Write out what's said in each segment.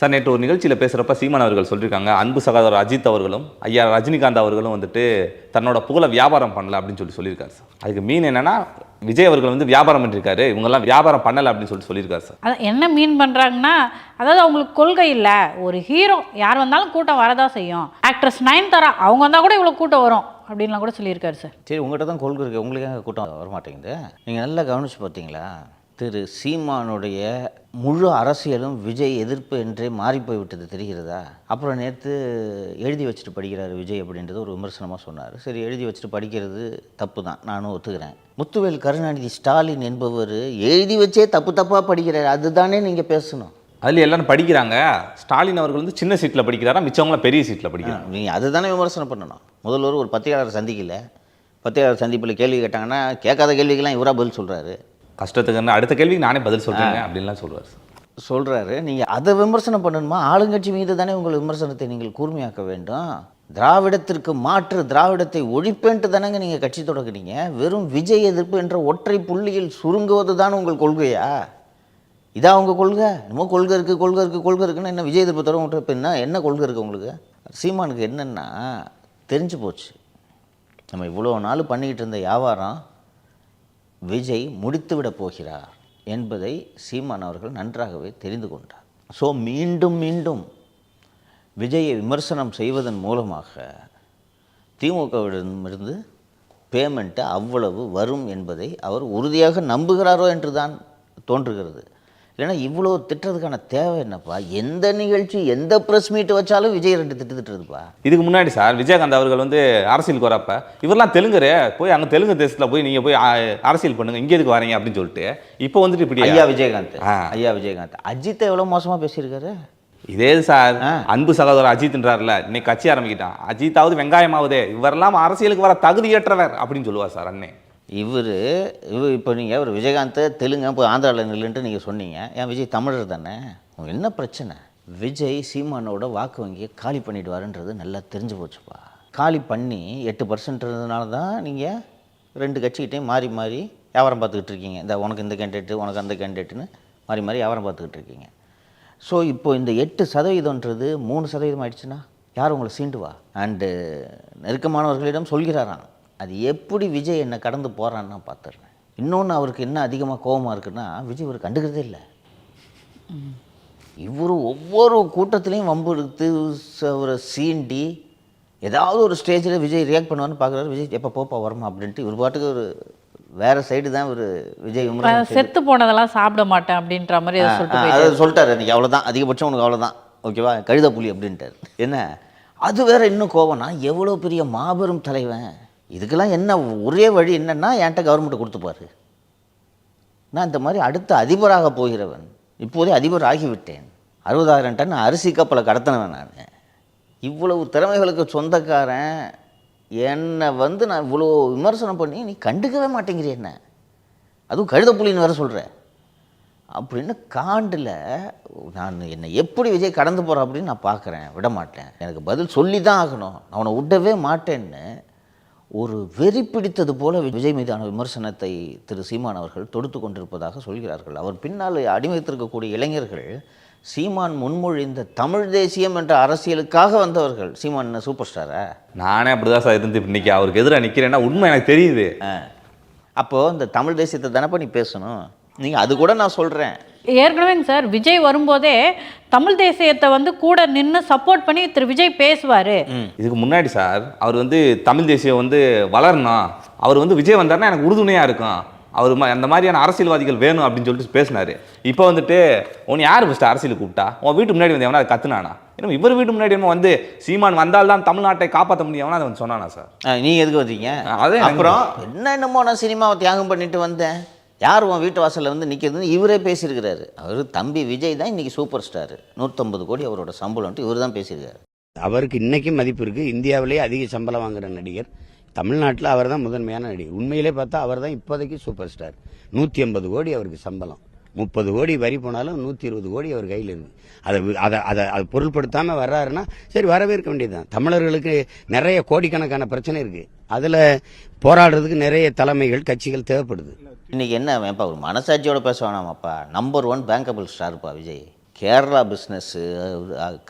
Sir நேற்று ஒரு நிகழ்ச்சியில் பேசுகிறப்ப சீமான் அவர்கள் சொல்லியிருக்காங்க அன்பு சகோதரர் அஜித் அவர்களும் ஐயா ரஜினிகாந்த் அவர்களும் வந்துட்டு தன்னோட புகழை வியாபாரம் பண்ணல அப்படின்னு சொல்லி சொல்லியிருக்காரு சார். அதுக்கு மீன் என்னன்னா விஜய் அவர்கள் வந்து வியாபாரம் பண்ணியிருக்காரு இவங்கெல்லாம் வியாபாரம் பண்ணலை அப்படின்னு சொல்லிட்டு சொல்லியிருக்காரு சார். அதான் என்ன மீன் பண்ணுறாங்கன்னா அதாவது அவங்களுக்கு கொள்கை இல்லை ஒரு ஹீரோ யார் வந்தாலும் கூட்டம் வரதான் செய்யும். ஆக்ட்ரஸ் நயன்தாரா அவங்க வந்தால் கூட இவ்வளோ கூட்டம் வரும் அப்படின்லாம் கூட சொல்லியிருக்காரு சார். சரி உங்கள்கிட்ட தான் கொள்கை இருக்குது உங்களுக்கு கூட்டம் வர மாட்டேங்குது நீங்கள் நல்லா கவனிச்சு பார்த்தீங்களா? திரு சீமானுடைய முழு அரசியலும் விஜய் எதிர்ப்பு என்றே மாறி போய்விட்டது தெரிகிறதா? அப்புறம் நேற்று எழுதி வச்சுட்டு படிக்கிறாரு விஜய் அப்படின்றது ஒரு விமர்சனமாக சொன்னார். சரி எழுதி வச்சுட்டு படிக்கிறது தப்பு தான் நானும் ஒத்துக்கிறேன். முத்துவேல் கருணாநிதி ஸ்டாலின் என்பவர் எழுதி வச்சே தப்பு தப்பாக படிக்கிறார். அதுதானே நீங்கள் பேசணும். அதில் எல்லாரும் படிக்கிறாங்க. ஸ்டாலின் அவர்கள் வந்து சின்ன சீட்டில் படிக்கிறாரா? மிச்சவங்களாம் பெரிய சீட்டில் படிக்கிறாங்க. நீங்கள் அதுதானே விமர்சனம் பண்ணணும். முதல்வர் ஒரு பத்திரிகையாளர் சந்திக்கல. பத்திரிகையாளர் சந்திப்பில் கேள்வி கேட்டாங்கன்னா கேட்காத கேள்விக்கெல்லாம் இவராக பதில் சொல்கிறாரு கஷ்டத்துக்கு அடுத்த கேள்விக்கு நானே பதில் சொல்கிறேங்க அப்படின்லாம் சொல்லுவார் சொல்கிறாரு நீங்கள் அதை விமர்சனம் பண்ணணுமா? ஆளுங்கட்சி மீது தானே உங்கள் விமர்சனத்தை நீங்கள் கூர்மையாக்க வேண்டும். திராவிடத்திற்கு மாற்று திராவிடத்தை ஒழிப்பேன்ட்டு தானேங்க நீங்கள் கட்சி தொடங்குனீங்க. வெறும் விஜய் எதிர்ப்பு என்ற ஒற்றை புள்ளியில் சுருங்குவது தான் உங்கள் கொள்கையா? இதா உங்கள் கொள்கை? என்னமோ கொள்கை இருக்குது கொள்கை இருக்குது கொள்கை இருக்குன்னா என்ன விஜய் எதிர்ப்பு தவிர இப்போ என்ன என்ன கொள்கை இருக்குது உங்களுக்கு? சீமானுக்கு என்னென்னா தெரிஞ்சு போச்சு. நம்ம இவ்வளோ நாள் பண்ணிக்கிட்டு இருந்த வியாபாரம் விஜய் முடித்துவிடப் போகிறார் என்பதை சீமான் அவர்கள் நன்றாகவே தெரிந்து கொண்டார். ஸோ மீண்டும் மீண்டும் விஜயை விமர்சனம் செய்வதன் மூலமாக திமுகவிடமிருந்து பேமெண்ட்டு அவ்வளவு வரும் என்பதை அவர் உறுதியாக நம்புகிறாரோ என்று தான் தோன்றுகிறது. இல்லைன்னா இவ்வளோ திட்டுறதுக்கான தேவை என்னப்பா? எந்த நிகழ்ச்சி எந்த ப்ரெஸ் மீட் வச்சாலும் விஜய் ரெண்டு திட்டு திட்டுறதுப்பா? இதுக்கு முன்னாடி சார் விஜயகாந்த் அவர்கள் வந்து அரசியலுக்கு வரப்ப இவரெல்லாம் தெலுங்குரு போய் அங்கே தெலுங்கு தேசத்தில் போய் நீங்கள் போய் அரசியல் பண்ணுங்க இங்கே எதுக்கு வரீங்க அப்படின்னு சொல்லிட்டு இப்போ வந்துட்டு இப்படி ஐயா விஜயகாந்த். ஐயா விஜயகாந்த். அஜித்தை எவ்வளோ மோசமாக பேசியிருக்காரு? இதே சார் அன்பு சகோதரர் அஜித்ன்றார்ல இன்னைக்கு கட்சி ஆரம்பிக்கிட்டான். அஜித்தாவது வெங்காயமாவதே இவரெல்லாம் அரசியலுக்கு வர தகுதியற்றவர் அப்படின்னு சொல்லுவார் சார் அண்ணே. இவர் இவர் இப்போ நீங்கள் ஒரு விஜயகாந்த் தெலுங்கு இப்போ ஆந்திராவில் நில்லுன்ட்டு நீங்கள் சொன்னீங்க. ஏன் விஜய் தமிழர் தானே? உங்கள் என்ன பிரச்சனை? விஜய் சீமானோட வாக்கு வங்கியை காலி பண்ணிடுவாருன்றது நல்லா தெரிஞ்சு போச்சுப்பா. காலி பண்ணி எட்டு பர்சன்ட்றதுனால தான் நீங்கள் ரெண்டு கட்சிக்கிட்டையும் மாறி மாறி வியாபாரம் பார்த்துக்கிட்டு இருக்கீங்க. இந்த உனக்கு இந்த கேண்டிடேட்டு உனக்கு அந்த கேண்டிடேட்டுன்னு மாறி மாறி வியாபாரம் பார்த்துக்கிட்டு இருக்கீங்க. ஸோ இப்போ இந்த எட்டு சதவீதம்ன்றது மூணு சதவீதம் ஆயிடுச்சுன்னா யார் உங்களை சீண்டுவா? அண்டு நெருக்கமானவர்களிடம் சொல்கிறாராம். அது எப்படி விஜய் என்னை கடந்து போகிறான்னு நான் பார்த்துடுறேன். இன்னொன்று அவருக்கு என்ன அதிகமாக கோபமாக இருக்குன்னா விஜய் இவர் கண்டுக்கிறதே இல்லை. இவர் ஒவ்வொரு கூட்டத்திலையும் வம்பு எடுத்து அவரை சீண்டி ஏதாவது ஒரு ஸ்டேஜில் விஜய் ரியாக்ட் பண்ணுவான்னு பார்க்குறாரு. விஜய் எப்போ போப்பா வருமா? அப்படின்ட்டு இவர் பாட்டுக்கு ஒரு வேறு சைடு தான் ஒரு விஜய் செத்து போனதெல்லாம் சாப்பிட மாட்டேன் அப்படின்ற மாதிரி. அதை சொல்லிட்டாரு. அன்றைக்கி அவ்வளோதான் அதிகபட்சம் உனக்கு அவ்வளோதான் ஓகேவா? கழுத புலி அப்படின்ட்டார். என்ன? அது வேற இன்னும் கோவம்னா எவ்வளோ பெரிய மாபெரும் தலைவன். இதுக்கெல்லாம் என்ன ஒரே வழி என்னன்னா என்கிட்ட கவர்மெண்ட் கொடுத்துப்பார். நான் இந்த மாதிரி அடுத்த அதிபராக போகிறவன் இப்போதே அதிபர் ஆகிவிட்டேன் அறுபதாயிரம் டன் அரிசி கப்பலை கடத்தினவன் நான். இவ்வளவு திறமைகளுக்கு சொந்தக்காரன் என்னை வந்து நான் இவ்வளோ விமர்சனம் பண்ணி நீ கண்டுக்கவே மாட்டேங்கிறிய என்ன? அதுவும் கழுத புலின்னு வேற சொல்கிற அப்படின்னு காண்டில் நான் என்னை எப்படி விஜய் கடந்து போகிறேன் அப்படின்னு நான் பார்க்குறேன். விட மாட்டேன் எனக்கு பதில் சொல்லி தான் ஆகணும் அவனை விடவே மாட்டேன்னு ஒரு வெறி பிடித்தது போல விஜய் மீதான விமர்சனத்தை திரு சீமான் அவர்கள் தொடுத்து கொண்டிருப்பதாக சொல்கிறார்கள். அவர் பின்னால் அடிமைத்திருக்கக்கூடிய இளைஞர்கள் சீமான் முன்மொழிந்த தமிழ் தேசியம் என்ற அரசியலுக்காக வந்தவர்கள். சீமான் என்ன சூப்பர் ஸ்டாரா நானே அப்படிதான் சார் இருந்து இன்னைக்கு. அவருக்கு எதிராக நிற்கிறேன்னா உண்மை எனக்கு தெரியுது. அப்போது இந்த தமிழ் தேசியத்தை தானப்பா நீ பேசணும்? நீங்கள் அது கூட நான் சொல்கிறேன் ஏற்கனவேங்க சார் விஜய் வரும்போதே தமிழ் தேசியத்தை வந்து கூட நின்று சப்போர்ட் பண்ணி திரு விஜய் பேசுவார். இதுக்கு முன்னாடி சார் அவர் வந்து தமிழ் தேசியம் வந்து வளரணும். அவர் வந்து விஜய் வந்தாருன்னா எனக்கு உறுதுணையாக இருக்கும். அவர் ம- அந்த மாதிரியான அரசியல்வாதிகள் வேணும் அப்படின்னு சொல்லிட்டு பேசினாரு. இப்போ வந்துட்டு உன் யார் ஃபஸ்ட்டு அரசியலுக்கு கூப்பிட்டா? உன் வீட்டு முன்னாடி வந்து எவனா கத்துனானா? ஏன்னா இவர் வீட்டு முன்னாடி என்ன வந்து சீமான் வந்தால் தான் தமிழ்நாட்டை காப்பாற்ற முடியும். அதை வந்து சொன்னானா சார்? நீங்கள் எதுக்கு வந்தீங்க? அதே அப்புறம் என்ன என்னமோ நான் சினிமாவை தியாகம் பண்ணிட்டு வந்தேன். யார் உன் வீட்டு வாசலில் வந்து நிற்கிறதுன்னு இவரே பேசியிருக்கிறாரு. அவர் தம்பி விஜய் தான் இன்றைக்கி சூப்பர் ஸ்டார். நூற்றம்பது கோடி அவரோட சம்பளம்ட்டு இவர் தான் பேசியிருக்காரு. அவருக்கு இன்றைக்கும் மதிப்பு இருக்குது இந்தியாவிலேயே அதிக சம்பளம் வாங்குகிற நடிகர். தமிழ்நாட்டில் அவர் தான் முதன்மையான நடிகர். உண்மையிலே பார்த்தா அவர் தான் இப்போதைக்கு சூப்பர் ஸ்டார். நூற்றி ஐம்பது கோடி அவருக்கு சம்பளம். முப்பது கோடி வரி போனாலும் நூற்றி இருபது கோடி அவர் கையில் இருக்கு அதை அதை அதை அதை பொருள்படுத்தாமல் வர்றாருன்னா சரி வரவேற்க வேண்டியதுதான். தமிழர்களுக்கு நிறைய கோடிக்கணக்கான பிரச்சனை இருக்குது அதில் போராடுறதுக்கு நிறைய தலைமைகள் கட்சிகள் தேவைப்படுது. இன்றைக்கி என்ன வேப்பா ஒரு மனசாட்சியோட பேச வேணாமாப்பா? Number one bankable ஸ்டார்ப்பா Vijay. Kerala business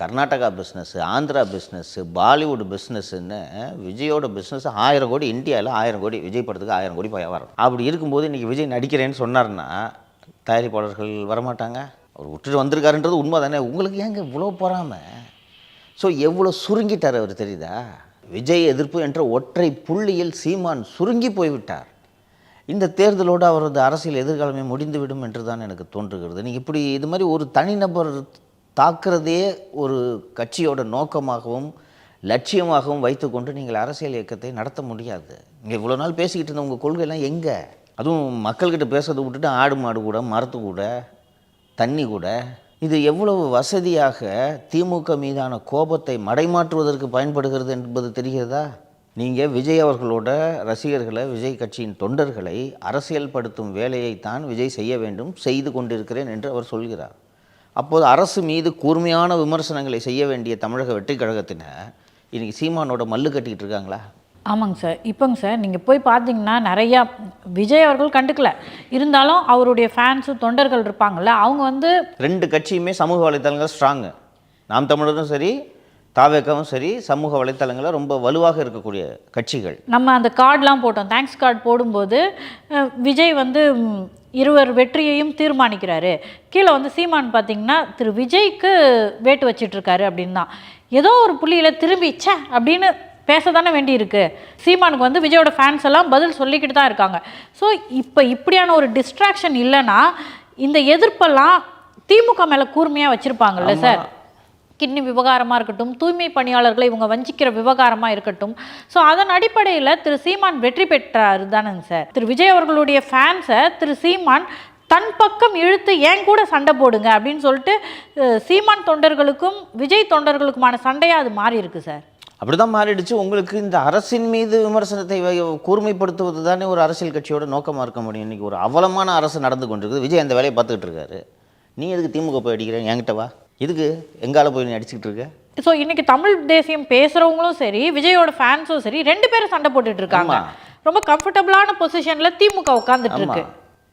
Karnataka business Andhra business Bollywood பிஸ்னஸ்ன்னு விஜயோட பிஸ்னஸ் ஆயிரம் கோடி இந்தியாவில் ஆயிரம் கோடி விஜய் படத்துக்கு ஆயிரம் கோடி வியாபாரம் அப்படி இருக்கும்போது இன்றைக்கி விஜய் நடிக்கிறேன்னு சொன்னார்னா தயாரிப்பாளர்கள் வரமாட்டாங்க. அவர் விட்டுட்டு வந்திருக்காருன்றது உண்மை தானே உங்களுக்கு ஏங்க இவ்வளோ பொறாமை? ஸோ எவ்வளோ சுருங்கிட்டார் அவர் தெரியுதா? விஜய் எதிர்ப்பு என்ற ஒற்றை புள்ளியில் சீமான் சுருங்கி போய்விட்டார். இந்த தேர்தலோடு அவரது அரசியல் எதிர்காலமே முடிந்துவிடும் என்று தான் எனக்கு தோன்றுகிறது. நீங்கள் இப்படி இது மாதிரி ஒரு தனிநபர் தாக்குறதே ஒரு கட்சியோட நோக்கமாகவும் லட்சியமாகவும் வைத்துக்கொண்டு நீங்கள் அரசியல் இயக்கத்தை நடத்த முடியாது. நீங்கள் இவ்வளோ நாள் பேசிக்கிட்டு இருந்த உங்கள் கொள்கையெல்லாம் எங்கே? அதுவும் மக்கள்கிட்ட பேசுறதை விட்டுட்டு ஆடு மாடு கூட மரத்து கூட தண்ணி கூட இது எவ்வளவு வசதியாக திமுக மீதான கோபத்தை மடைமாற்றுவதற்கு பயன்படுகிறது என்பது தெரிகிறதா? நீங்கள் விஜய் அவர்களோட ரசிகர்களை விஜய் கட்சியின் தொண்டர்களை அரசியல்படுத்தும் வேலையைத்தான் விஜய் செய்ய வேண்டும் செய்து கொண்டிருக்கிறேன் என்று அவர் சொல்கிறார். அப்போது அரசு மீது கூர்மையான விமர்சனங்களை செய்ய வேண்டிய தமிழக வெற்றிக் கழகத்தினர் இன்றைக்கி சீமானோட மல்லு கட்டிக்கிட்டு இருக்காங்களா? ஆமாங்க சார். இப்போங்க சார் நீங்கள் போய் பார்த்தீங்கன்னா நிறையா விஜய் அவர்கள் கண்டுக்கல. இருந்தாலும் அவருடைய ஃபேன்ஸு தொண்டர்கள் இருப்பாங்கல்ல அவங்க வந்து ரெண்டு கட்சியுமே சமூக வலைத்தளங்கள் ஸ்ட்ராங்கு நாம் தமிழரும் சரி தாவேக்காவும் சரி சமூக வலைத்தளங்களில் ரொம்ப வலுவாக இருக்கக்கூடிய கட்சிகள். நம்ம அந்த கார்டெலாம் போட்டோம். தேங்க்ஸ் கார்டு போடும்போது விஜய் வந்து இருவர் வெற்றியையும் தீர்மானிக்கிறாரு. கீழே வந்து சீமான் பார்த்தீங்கன்னா திரு விஜய்க்கு வேட்டு வச்சிட்டு இருக்காரு அப்படின்னு தான் ஏதோ ஒரு புள்ளியில் திரும்பி ச்சே! அப்படின்னு பேச தானே வேண்டியிருக்கு. சீமானுக்கு வந்து விஜயோட ஃபேன்ஸ் எல்லாம் பதில் சொல்லிக்கிட்டு தான் இருக்காங்க. ஸோ இப்போ இப்படியான ஒரு டிஸ்ட்ராக்ஷன் இல்லைன்னா இந்த எதிர்ப்பெல்லாம் திமுக மேலே கூர்மையாக வச்சுருப்பாங்கல்ல சார்? கிட்னி விவகாரமாக இருக்கட்டும் தூய்மை பணியாளர்களை இவங்க வஞ்சிக்கிற விவகாரமாக இருக்கட்டும். ஸோ அதன் அடிப்படையில் திரு சீமான் வெற்றி பெற்றார் தானேங்க சார்? திரு விஜய் அவர்களுடைய ஃபேன்ஸை திரு சீமான் தன் பக்கம் இழுத்து ஏன் கூட சண்டை போடுங்க அப்படின்னு சொல்லிட்டு சீமான் தொண்டர்களுக்கும் விஜய் தொண்டர்களுக்குமான சண்டையாக அது மாறி இருக்கு சார்? அப்படிதான் மாறிடுச்சு. உங்களுக்கு இந்த அரசின் மீது விமர்சனத்தை கூர்மைப்படுத்துவது தானே ஒரு அரசியல் கட்சியோட நோக்கமாக இருக்க முடியும். இன்னைக்கு ஒரு அவலமான அரசு நடந்து கொண்டிருக்குது. விஜய் அந்த வேலையை பார்த்துக்கிட்டு இருக்காரு. நீ எதுக்கு திமுக போய் அடிக்கிற? என்கிட்ட வா. இதுக்கு எங்கால போய் நீ அடிச்சுக்கிட்டு இருக்க? ஸோ இன்னைக்கு தமிழ் தேசியம் பேசுகிறவங்களும் சரி விஜயோட ஃபேன்ஸும் சரி ரெண்டு பேரும் சண்டை போட்டுட்டு இருக்காங்க. ரொம்ப கம்ஃபர்டபுளான பொசிஷனில் திமுக உட்காந்துட்டு இருக்கு.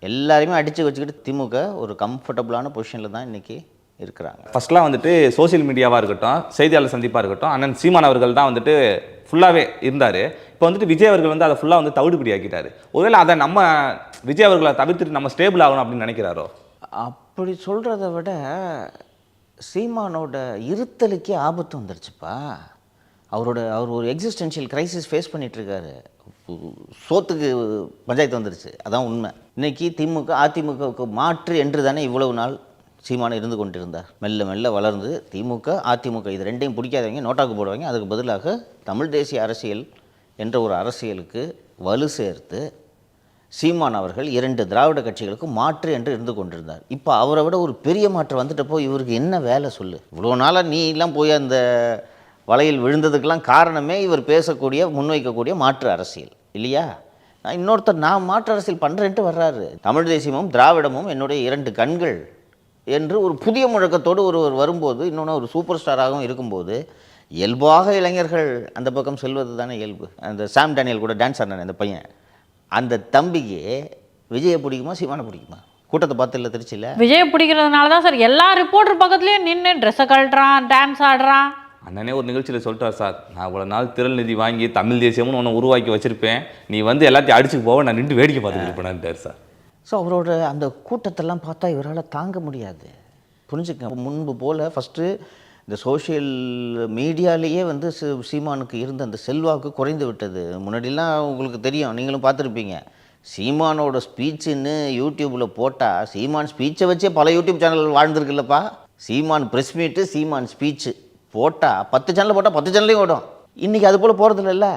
எல்லாரையுமே அடித்து வச்சுக்கிட்டு திமுக ஒரு கம்ஃபர்டபுளான பொசிஷனில் தான் இன்னைக்கு இருக்கிறாங்க. ஃபர்ஸ்ட்லாம் வந்துட்டு சோஷியல் மீடியாவாக இருக்கட்டும் செய்தியாளர் சந்திப்பாக இருக்கட்டும் அண்ணன் சீமான் அவர்கள் தான் வந்துட்டு ஃபுல்லாகவே இருந்தார். இப்போ வந்துட்டு விஜய் அவர்கள் வந்து அதை ஃபுல்லாக வந்து தவிடுபடி ஆக்கிட்டாரு ஒருவேளை அதை நம்ம விஜய் அவர்களை தவிர்த்துட்டு நம்ம ஸ்டேபிள் ஆகணும் அப்படின்னு நினைக்கிறாரோ? அப்படி சொல்கிறத விட சீமானோட இருத்தலுக்கே ஆபத்து வந்துருச்சுப்பா. அவரோட அவர் ஒரு எக்ஸிஸ்டென்ஷியல் கிரைசிஸ் ஃபேஸ் பண்ணிகிட்ருக்காரு சோத்துக்கு பஞ்சாயத்து வந்துருச்சு. அதான் உண்மை. இன்னைக்கு திமுக அதிமுகவுக்கு மாற்று என்று தானே இவ்வளவு நாள் சீமான் இருந்து கொண்டிருந்தார். மெல்ல மெல்ல வளர்ந்து திமுக அதிமுக இது ரெண்டையும் பிடிக்காதவங்க நோட்டாக்கு போடுவாங்க. அதுக்கு பதிலாக தமிழ் தேசிய அரசியல் என்ற ஒரு அரசியலுக்கு வலு சேர்த்து சீமான் அவர்கள் இரண்டு திராவிட கட்சிகளுக்கு மாற்று என்று இருந்து கொண்டிருந்தார். இப்போ அவரை விட ஒரு பெரிய மாற்று வந்துட்டப்போ இவருக்கு என்ன வேலை சொல்லு? இவ்வளோ நாளாக நீ எல்லாம் போய் அந்த வலையில் விழுந்ததுக்கெல்லாம் காரணமே இவர் பேசக்கூடிய முன்வைக்கக்கூடிய மாற்று அரசியல். இல்லையா? நான் இன்னொருத்தர் நான் மாற்று அரசியல் பண்ணுறேன்ட்டு வர்றாரு. தமிழ் தேசியமும் திராவிடமும் என்னுடைய இரண்டு கண்கள் என்று ஒரு புதிய முழக்கத்தோடு ஒருவர் வரும்போது இன்னொன்று ஒரு சூப்பர் ஸ்டாராகவும் இருக்கும்போது இயல்பாக இளைஞர்கள் அந்த பக்கம் செல்வது தானே இயல்பு. அந்த சாம் டேனியல் கூட டான்ஸ் ஆடினானே அந்த பையன். அந்த தம்பிக்கு விஜயை பிடிக்குமா சீமானை பிடிக்குமா? கூட்டத்தை பார்த்து இல்லை திருச்சியில் விஜய் பிடிக்கிறதுனால தான் சார் எல்லா ரிப்போர்ட்டர் பக்கத்துலேயும் நின்று ட்ரெஸ்ஸை கழட்டுறான் டான்ஸ் ஆடுறான். அண்ணனே ஒரு நிகழ்ச்சியில் சொல்லிட்டார் சார் நான் இவ்வளோ நாள் திரள் நிதி வாங்கி தமிழ் தேசியம்னு ஒன்று உருவாக்கி வச்சிருப்பேன். நீ வந்து எல்லாத்தையும் அடிச்சு போவ நான் நின்று வேடிக்கை பார்த்துட்டு இருப்பேன்ட்டார் சார். ஸோ அவரோட அந்த கூட்டத்தெல்லாம் பார்த்தா இவரால் தாங்க முடியாது. புரிஞ்சுக்க முன்பு போல் ஃபஸ்ட்டு இந்த சோஷியல் மீடியாலேயே வந்து சீமானுக்கு இருந்த அந்த செல்வாக்கு குறைந்து விட்டது. முன்னாடிலாம் உங்களுக்கு தெரியும் நீங்களும் பார்த்துருப்பீங்க. சீமானோட ஸ்பீச்சுன்னு யூடியூப்பில் போட்டால் சீமான் ஸ்பீச்சை வச்சே பல YouTube channel வாழ்ந்துருக்குல்லப்பா. Seeman press meet Seeman speech போட்டால் பத்து சேனல் போட்டால் பத்து சேனல்லையும் ஓடும். இன்றைக்கி அது போல் போகிறது இல்லைல்ல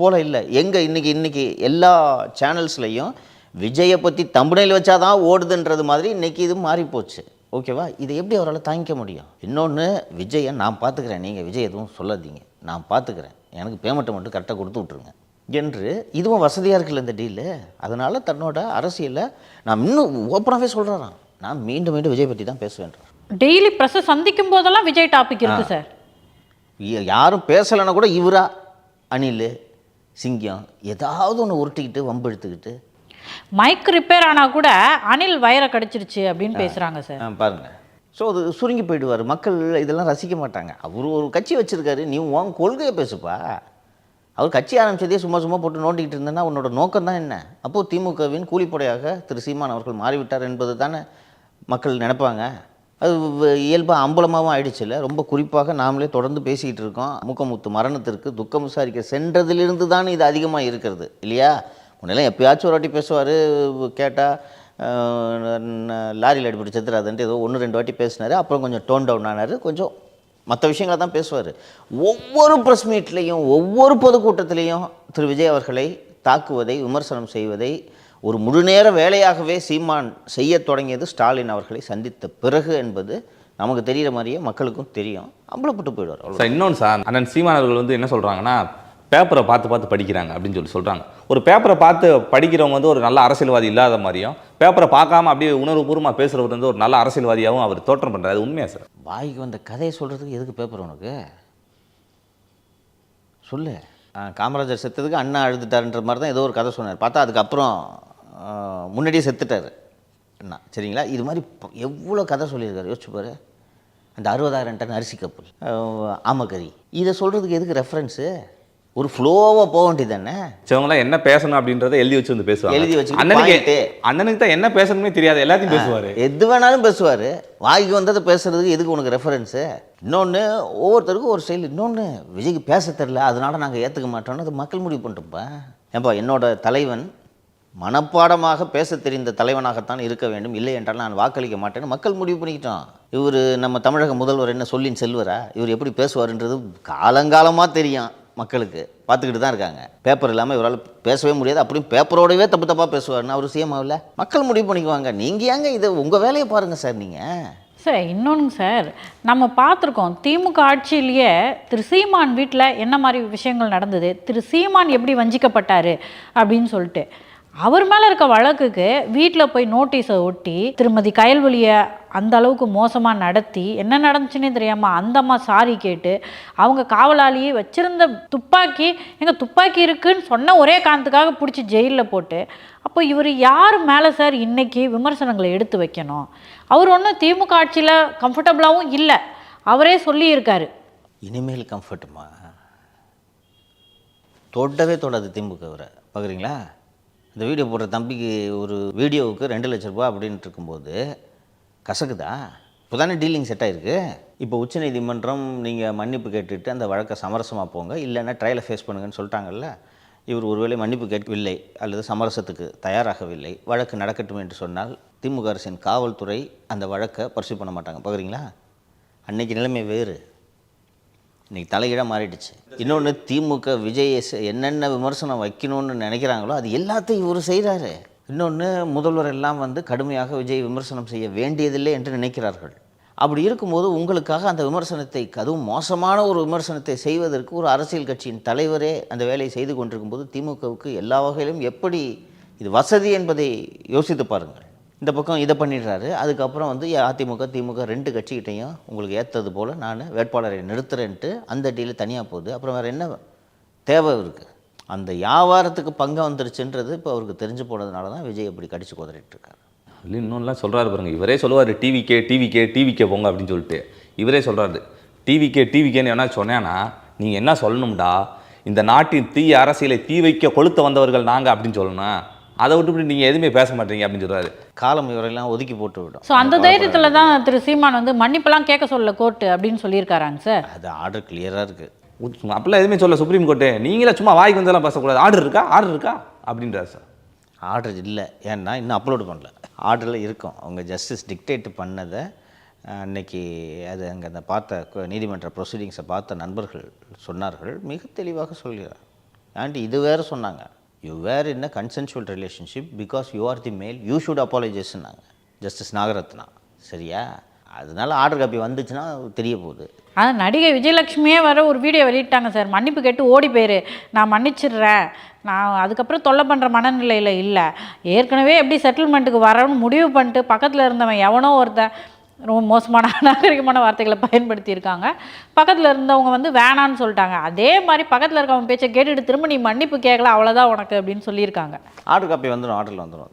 போல இல்லை. எங்கே இன்றைக்கி இன்றைக்கி எல்லா சேனல்ஸ்லையும் விஜயை பற்றி தம்புனையில் வச்சாதான் ஓடுதுன்றது மாதிரி இன்றைக்கி இது மாறிப்போச்சு. ஓகேவா? இதை எப்படி அவரால் தாங்கிக்க முடியும்? இன்னொன்று விஜயை நான் பார்த்துக்கிறேன். நீங்கள் விஜய் எதுவும் சொல்லாதீங்க. நான் பார்த்துக்கிறேன். எனக்கு பேமெண்ட்டை மட்டும் கரெக்டாக கொடுத்து விட்ருங்க என்று இதுவும் வசதியாக இருக்குல்ல இந்த டீலு? அதனால் தன்னோட அரசியலை நான் இன்னும் ஓப்பனாகவே சொல்கிறேன் நான் மீண்டும் மீண்டும் விஜய் பற்றி தான் பேசுவேன்றார் டெய்லி ப்ரெஸ்ஸை சந்திக்கும் போதெல்லாம் விஜய் டாபிக் இருக்கு சார் யாரும் பேசலைன்னா கூட இவரா? அணில் சிங்கம் ஏதாவது ஒன்று உருட்டிக்கிட்டு வம்பெடுத்துக்கிட்டு மைக் ரிப்பேர் ஆனா கூட அனில் வயரை கடிச்சிருச்சு அப்படின்னு பேசுறாங்க சார் ஆ, பாருங்க. ஸோ அது சுருங்கி போயிடுவார். மக்கள் இதெல்லாம் ரசிக்க மாட்டாங்க. அவர் ஒரு கட்சி வச்சுருக்காரு. நீ உன் கொள்கையை பேசுப்பா. அவர் கட்சி ஆரம்பிச்சதே சும்மா சும்மா போட்டு நோண்டிக்கிட்டு இருந்தேன்னா உன்னோட நோக்கம் தான் என்ன? அப்போது திமுகவின் கூலிப்படையாக திரு சீமான் அவர்கள் மாறிவிட்டார் என்பது தானே மக்கள் நினைப்பாங்க. அது இயல்பாக அம்பலமாகவும் ஆயிடுச்சுல்ல ரொம்ப குறிப்பாக நாமளே தொடர்ந்து பேசிக்கிட்டு இருக்கோம். முக்கமுத்து மரணத்திற்கு துக்கம் விசாரிக்க சென்றதிலிருந்து தான் இது அதிகமாக இருக்கிறது. இல்லையா? முன்னெல்லாம் எப்பயாச்சும் ஒரு வாட்டி பேசுவார் கேட்டால் லாரியில் அடிப்பட்டு செத்துறாதுன்ட்டு ஏதோ ஒன்று ரெண்டு வாட்டி பேசினார். அப்புறம் கொஞ்சம் டோன் டவுன் ஆனார். கொஞ்சம் மற்ற விஷயங்களை தான் பேசுவார். ஒவ்வொரு ப்ரெஸ் மீட்லேயும் ஒவ்வொரு பொதுக்கூட்டத்திலையும் திரு விஜய் அவர்களை தாக்குவதை விமர்சனம் செய்வதை ஒரு முழுநேர வேலையாகவே சீமான் செய்யத் தொடங்கியது ஸ்டாலின் அவர்களை சந்தித்த பிறகு என்பது நமக்கு தெரிகிற மாதிரியே மக்களுக்கும் தெரியும். அம்பலப்பட்டு போயிடுவார். அவ்வளோ சார் இன்னொன்று சார் அண்ணன் சீமான் அவர்கள் வந்து என்ன சொல்கிறாங்கன்னா பேப்பரை பார்த்து பார்த்து படிக்கிறாங்க அப்படின்னு சொல்லி சொல்கிறாங்க ஒரு பேப்பரை பார்த்து படிக்கிறவங்க வந்து ஒரு நல்ல அரசியல்வாதி இல்லாத மாதிரியும் பேப்பரை பார்க்காம அப்படியே உணர்வுபூர்வமாக பேசுகிறவர் வந்து ஒரு நல்ல அரசியல்வாதியாகவும் அவர் தோற்றம் பண்ணுறாரு உண்மையாக சார்? வாய்க்கு வந்த கதையை சொல்கிறதுக்கு எதுக்கு பேப்பர் உனக்கு? சொல்லு. காமராஜர் செத்ததுக்கு அண்ணா அழுதுட்டாருன்ற மாதிரி தான் ஏதோ ஒரு கதை சொன்னார். பார்த்தா அதுக்கப்புறம் முன்னாடியே செத்துட்டார் அண்ணா. சரிங்களா? இது மாதிரி எவ்வளோ கதை சொல்லியிருக்காரு? யோசிச்சு பாரு. அந்த அறுபதாயிரம் டன் அரிசி கப்பல். ஆமக்கறி. இதை சொல்கிறதுக்கு எதுக்கு ரெஃபரன்ஸு ஒரு ஃப்ளோவாக போக வேண்டியது தானே? சிவங்களாம் என்ன பேசணும் அப்படின்றத எழுதி வச்சு வந்து பேசுவாங்க. எழுதி வச்சுக்கிட்டு அண்ணனுக்கு. அண்ணனுக்கு தான் என்ன பேசணுமே தெரியாது எல்லாத்தையும் பேசுவார். எது வேணாலும் பேசுவார். வாய்க்கு வந்ததை பேசுறதுக்கு எதுக்கு உனக்கு ரெஃபரன்ஸு இன்னொன்று ஒவ்வொருத்தருக்கும் ஒரு ஸ்டைல் இன்னொன்று விஜய்க்கு பேச தெரில அதனால நாங்கள் ஏற்றுக்க மாட்டோம்னு அது மக்கள் முடிவு பண்ணிட்டோம்ப்பா ஏன்பா என்னோட தலைவன் மனப்பாடமாக பேச தெரிந்த தலைவனாகத்தான் இருக்க வேண்டும். இல்லை என்றால் நான் வாக்களிக்க மாட்டேன்னு மக்கள் முடிவு பண்ணிக்கிட்டோம். இவர் நம்ம தமிழக முதல்வர் என்ன சொல்லின் செல்வரா? இவர் எப்படி பேசுவாருன்றது காலங்காலமாக தெரியும். மக்களுக்கு பார்த்துக்கிட்டு தான் இருக்காங்க. பேப்பர் இல்லாமல் இவரால் பேசவே முடியாது. அப்படியும் பேப்பரோடவே தப்பு தப்பாக பேசுவார்னு அவர் சிஎம் ஆகல. மக்கள் முடிவு பண்ணிக்குவாங்க. நீங்கள் ஏங்க இதை உங்கள் வேலையை பாருங்கள் சார் நீங்கள் சார் இன்னொன்று சார். நம்ம பார்த்துருக்கோம். திமுக ஆட்சியிலேயே திரு சீமான் வீட்டில் என்ன மாதிரி விஷயங்கள் நடந்தது? திரு சீமான் எப்படி வஞ்சிக்கப்பட்டார்? அப்படின்னு சொல்லிட்டு. அவர் மேலே இருக்க வழக்குக்கு வீட்டில் போய் நோட்டீஸை ஒட்டி திருமதி கயல்வெளியை அந்த அளவுக்கு மோசமாக நடத்தி என்ன நடந்துச்சுன்னே தெரியாமல் அந்த அம்மா சாரி கேட்டு அவங்க காவலாளியே வச்சிருந்த துப்பாக்கி எங்கள் துப்பாக்கி இருக்குன்னு சொன்ன ஒரே காரணத்துக்காக பிடிச்சி ஜெயிலில் போட்டு அப்போ இவர் யார் மேலே சார் இன்றைக்கி விமர்சனங்களை எடுத்து வைக்கணும்? அவர் ஒன்றும் திமுக ஆட்சியில் கம்ஃபர்டபுளாகவும் இல்லை. அவரே சொல்லியிருக்காரு. இனிமேல் கம்ஃபர்ட்டுமா தொடவே தொடாது திமுக அவரை. பார்க்குறீங்களா இந்த வீடியோ போடுற தம்பிக்கு ஒரு வீடியோவுக்கு ரெண்டு லட்ச ரூபா அப்படின்ட்டு இருக்கும்போது கசக்குதா? இப்போ தானே டீலிங் செட் ஆகிருக்கு இப்போ உச்சநீதிமன்றம் நீங்கள் மன்னிப்பு கேட்டுட்டு அந்த வழக்கை சமரசமாக போங்க இல்லைன்னா ட்ரையலை ஃபேஸ் பண்ணுங்கன்னு சொல்லிட்டாங்கல்ல இவர் ஒருவேளை மன்னிப்பு கேட்கவில்லை அல்லது சமரசத்துக்கு தயாராகவில்லை வழக்கு நடக்கட்டும் என்று சொன்னால் திமுக அரசின் காவல்துறை அந்த வழக்கை பரிசு பண்ண மாட்டாங்க. பார்க்குறீங்களா? அன்னைக்கு நிலைமை வேறு. இன்னைக்கு தலைகீழாக மாறிடுச்சு. இன்னொன்று திமுக விஜய் என்னென்ன விமர்சனம் வைக்கணும்னு நினைக்கிறாங்களோ அது எல்லாத்தையும் இவர் செய்கிறாரு இன்னொன்று முதல்வர் எல்லாம் வந்து கடுமையாக விஜய் விமர்சனம் செய்ய வேண்டியதில்லை என்று நினைக்கிறார்கள். அப்படி இருக்கும்போது உங்களுக்காக அந்த விமர்சனத்தை அதுவும் மோசமான ஒரு விமர்சனத்தை செய்வதற்கு ஒரு அரசியல் கட்சியின் தலைவரே அந்த வேலையை செய்து கொண்டிருக்கும்போது திமுகவுக்கு எல்லா வகையிலும் எப்படி இது வசதி என்பதை யோசித்து பாருங்கள். இந்த பக்கம் இதை பண்ணிடுறாரு. அதுக்கப்புறம் வந்து அதிமுக திமுக ரெண்டு கட்சிக்கிட்டையும் உங்களுக்கு ஏற்றது போல் நான் வேட்பாளரை நிறுத்துறேன்ட்டு அந்த டீலு தனியாக போகுது. அப்புறம் வேறு என்ன தேவை இருக்குது அந்த வியாபாரத்துக்கு பங்கு வந்துருச்சுன்றது இப்போ அவருக்கு தெரிஞ்சு போனதுனால தான் விஜய் இப்படி கடிச்சு குதறிட்டு அப்படின்னு இன்னொன்றுலாம் சொல்கிறாரு பாருங்க. இவரே சொல்லுவார் டிவிக்கே டிவிக்கே டிவிக்கே போங்க அப்படின்னு சொல்லிட்டு. இவரே சொல்கிறாரு டிவிக்கே டிவிக்கேன்னு என்ன சொன்னேன்னா நீங்கள் என்ன சொல்லணும்டா? இந்த நாட்டின் தீய அரசியலை தீ வைக்க கொளுத்த வந்தவர்கள் நாங்கள் அப்படின்னு சொல்லணும். அதை விட்டுவிட்டு நீங்கள் எதுவுமே பேச மாட்டீங்க அப்படின்னு சொல்கிறாரு காலம் இவரெல்லாம் ஒதுக்கி போட்டு விடும் ஸோ அந்த தைரியத்தில் தான் திரு சீமான் வந்து மன்னிப்பெல்லாம் கேட்க சொல்ல கோர்ட்டு அப்படின்னு சொல்லியிருக்காராங்க சார். அது ஆர்டர் கிளியராக இருக்குது அப்படிலாம் எதுவுமே சொல்ல சுப்ரீம் கோர்ட்டு நீங்களே சும்மா வாய்க்கு வந்தெல்லாம் பேசக்கூடாது. ஆர்டர் இருக்கா? ஆர்டர் இருக்கா? அப்படின்றாரு சார். ஆர்டர் இல்லை. ஏன்னா இன்னும் அப்லோடு பண்ணல. ஆர்டரில் இருக்கும். அவங்க ஜஸ்டிஸ் டிக்டேட் பண்ணதை அன்னைக்கு அது அங்கே அந்த பார்த்த கு- நீதிமன்ற ப்ரொசீடிங்ஸை பார்த்த நண்பர்கள் சொன்னார்கள். மிக தெளிவாக சொல்கிறார். ஆண்டி இது வேறு சொன்னாங்க. You were in a consensual relationship because you are the male you should அப்பாலஜைஸ்னாங்க justice Nagarathna சரியா? அதனால ஆர்டர் காப்பி வந்துச்சுன்னா தெரிய போகுது. ஆனால் நடிகை விஜயலட்சுமியே வர ஒரு வீடியோ வெளியிட்டாங்க சார். மன்னிப்பு கேட்டு ஓடி போயிரு. நான் மன்னிச்சிடுறேன். நான் அதுக்கப்புறம் தொல்லை பண்ணுற மனநிலையில் இல்லை. ஏற்கனவே எப்படி செட்டில்மெண்ட்டுக்கு வரணும்னு முடிவு பண்ணிட்டு பக்கத்தில் இருந்தவன் எவனோ ஒருத்தன் ரொம்ப மோசமான நாகரிகமான வார்த்தைகளை பயன்படுத்தியிருக்காங்க. பக்கத்தில் இருந்தவங்க வந்து வேணான்னு சொல்லிட்டாங்க. அதே மாதிரி பக்கத்தில் இருக்கவங்க பேச்சை கேட்டுட்டு திரும்ப நீ மன்னிப்பு கேட்கல அவ்வளோதான் உனக்கு அப்படின்னு சொல்லியிருக்காங்க. ஆர்டர் காப்பி வந்துடும் ஆர்டரில் வந்துடும்